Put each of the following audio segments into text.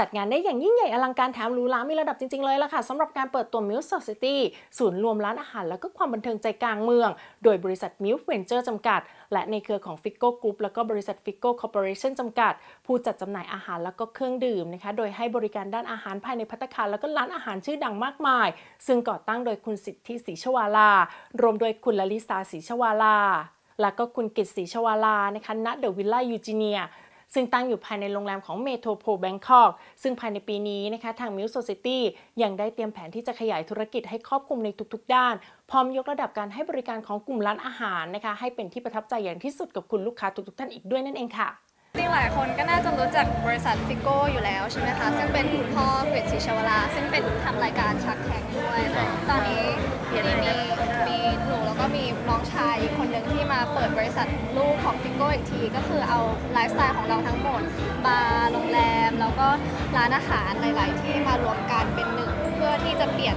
จัดงานได้อย่างยิ่งใหญ่อลังการแถมหรูหรามีระดับจริง ๆ เลยล่ะค่ะสำหรับการเปิดตัว Milk Society ศูนย์รวมร้านอาหาร และก็ความบันเทิงใจกลางเมือง โดยบริษัท Milk Venture จำกัด และในเครือของ Fico Group แล้วก็บริษัท Fico Corporation จำกัด ผู้จัดจำหน่ายอาหารแล้วก็เครื่องดื่มนะคะโดยให้บริการด้านอาหารภายในภัตคารแล้วก็ร้านอาหารชื่อดังมากมาย ซึ่งก่อตั้งโดยคุณสิทธิศรีชวาลารวมโดยคุณลลิสาศรีชวาลาแล้วก็คุณกิตศรีชวาลานะคะณเดอะวิลล่ายูจิเนีย ซึ่งตั้งอยู่ภายในโรงแรมของเมโทรโพลแบงคอกซึ่งภายในปีนี้นะคะทาง Milk Society ยังได้เตรียมแผนที่จะขยายธุรกิจให้ครอบคลุมในทุกๆ ด้าน พร้อมยกระดับการให้บริการของกลุ่มร้านอาหารนะคะให้เป็นที่ประทับใจอย่างที่สุดกับคุณลูกค้าทุกๆ ท่านอีกด้วยนั่นเองค่ะจริงหลายคนก็น่าจะรู้จักบริษัทฟิโก้อยู่แล้วใช่ไหมคะ ซึ่งเป็นคุณพ่อกฤษศรีชวรา ซึ่งเป็นทำรายการชักแข่งด้วย ตอนนี้มีมีมี ก็มีน้องชายอีกคนหนึ่งที่มาเปิดบริษัทลูกของฟิโก้อีกที ก็คือเอาไลฟ์สไตล์ของเราทั้งหมดบาร์โรงแรม แล้วก็ร้านอาหารหลาย ๆ ที่มารวมกันเป็นหนึ่ง เพื่อที่จะเปลี่ยน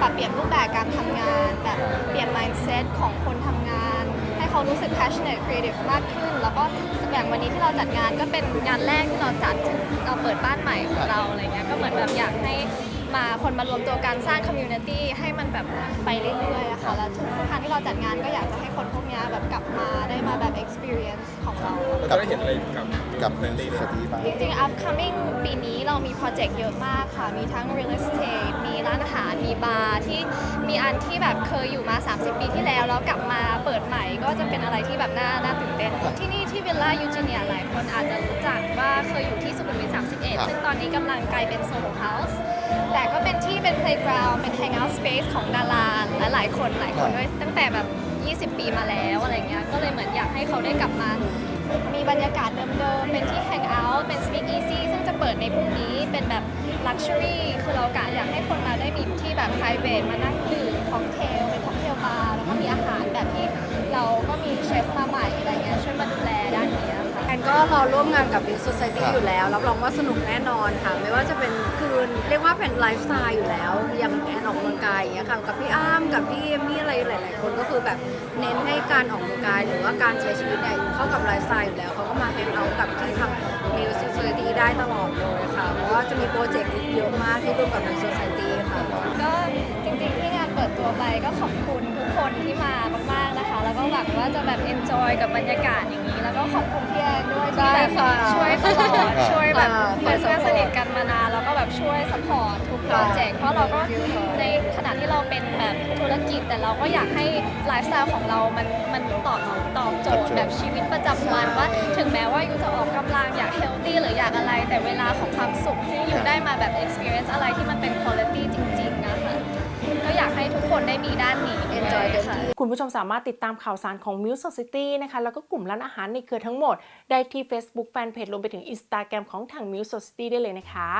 ปรับเปลี่ยนรูปแบบการทำงานแบบเปลี่ยน mindset ของคนทำงาน ให้เขารู้สึก passionate creative มากขึ้น แล้วก็อย่างวันนี้ที่เราจัดงานก็เป็นงานแรกที่เราจัดเราเปิดบ้านใหม่ของเราอะไรเงี้ยก็เหมือนแบบอยากให้ มาคนมารวมตัวกันสร้าง community ให้มันแบบไปเรื่อยๆอะค่ะแล้วทุกครั้งที่เราจัดงานก็อยากจะให้คนพวกเนี้ยแบบกลับมาได้มาแบบ experience ของเรา เราจะได้เห็นอะไรกับกับเรื่องนี้สตีบ้างจริงๆ upcoming ปีนี้เรามีโปรเจกต์เยอะมากค่ะ มีทั้ง real estate มีร้านอาหาร มีบาร์ที่มีอันที่แบบเคยอยู่มา 30 ปีที่แล้ว แล้วกลับมาเปิดใหม่ก็จะเป็นอะไรที่แบบน่าน่าตื่นเต้น ที่นี่ที่วิลล่ายูจิเนียหลายคนอาจจะรู้จักว่าเคยอยู่ที่สุขุมวิทครับ31 ซึ่งตอนนี้กำลังกลายเป็นโซโลเฮาส์ แต่ก็เป็นที่เป็น playground เป็น hangout space ของดาราและหลายคนหลายคนด้วยตั้งแต่แบบ 20 ปีมาแล้วอะไรเงี้ยก็เลยเหมือนอยากให้เขาได้กลับมา มีบรรยากาศเดิมๆ เป็นที่ hang out เป็น speak easy ซึ่งจะเปิดในพรุ่งนี้เป็นแบบ luxury คือเรากะอยากให้คนมาได้มีที่แบบ private มานั่งดื่มค็อกเทลเป็นค็อกเทลบาร์แล้วก็มีอาหารแบบ ค่ะแอนก็รอร่วมงานกับ Big Society ครับอยู่แล้ว รับรองว่าสนุกแน่นอนค่ะ ไม่ว่าจะเป็นคือเรียกว่าเป็นไลฟ์สไตล์อยู่แล้ว อย่างแอนออกกำลังกายอย่างเงี้ยค่ะ กับพี่อ้ามกับพี่เอมมี่อะไรหลายๆ คนก็คือแบบเน้นให้การออกกำลังกาย หรือว่าการใช้ชีวิตเนี่ยเข้ากับไลฟ์สไตล์อยู่แล้ว เขาก็มาแฮงเอาท์กับที่ทำ Big Society ได้ตลอดเลยค่ะ เพราะว่าจะมีโปรเจกต์เยอะมากที่ร่วมกับ Big Society ค่ะ ก็จริงๆที่งานเปิดตัวไปก็ขอบคุณทุกคนที่มามากๆนะคะ แล้วก็หวังว่าจะแบบ enjoy กับบรรยากาศอย่างนี้ แล้วก็ขอบคุณพี่แอนด้วยที่แบบได้ค่ะช่วยตลอดช่วยแบบอ่าเพื่อนเพื่อนสนิทกันมานานแล้วก็แบบช่วยสปอร์ตทุกโปรเจกต์เพราะเราก็ในขณะที่เราเป็นแบบธุรกิจ แต่เราก็อยากให้ไลฟ์สไตล์ของเรามันมันตอบตอบโจทย์แบบชีวิตประจำวันว่า ถึงแม้ว่ายูจะออกกำลังอยากเฮลตี้หรืออยากอะไร แต่เวลาของความสุขที่ยูได้มาแบบ experience อะไรที่มันเป็น quality จริงๆอะค่ะก็ อยากให้ทุกคนได้มีด้านนี้ Enjoy เต็มค่ะที่ คุณผู้ชมสามารถติดตามข่าวสารของ Milk Society นะคะ แล้วก็กลุ่มร้านอาหารในเครือทั้งหมด ได้ที่ Facebook Fanpage รวมไปถึง Instagram ของทาง Milk Society ได้เลยนะคะ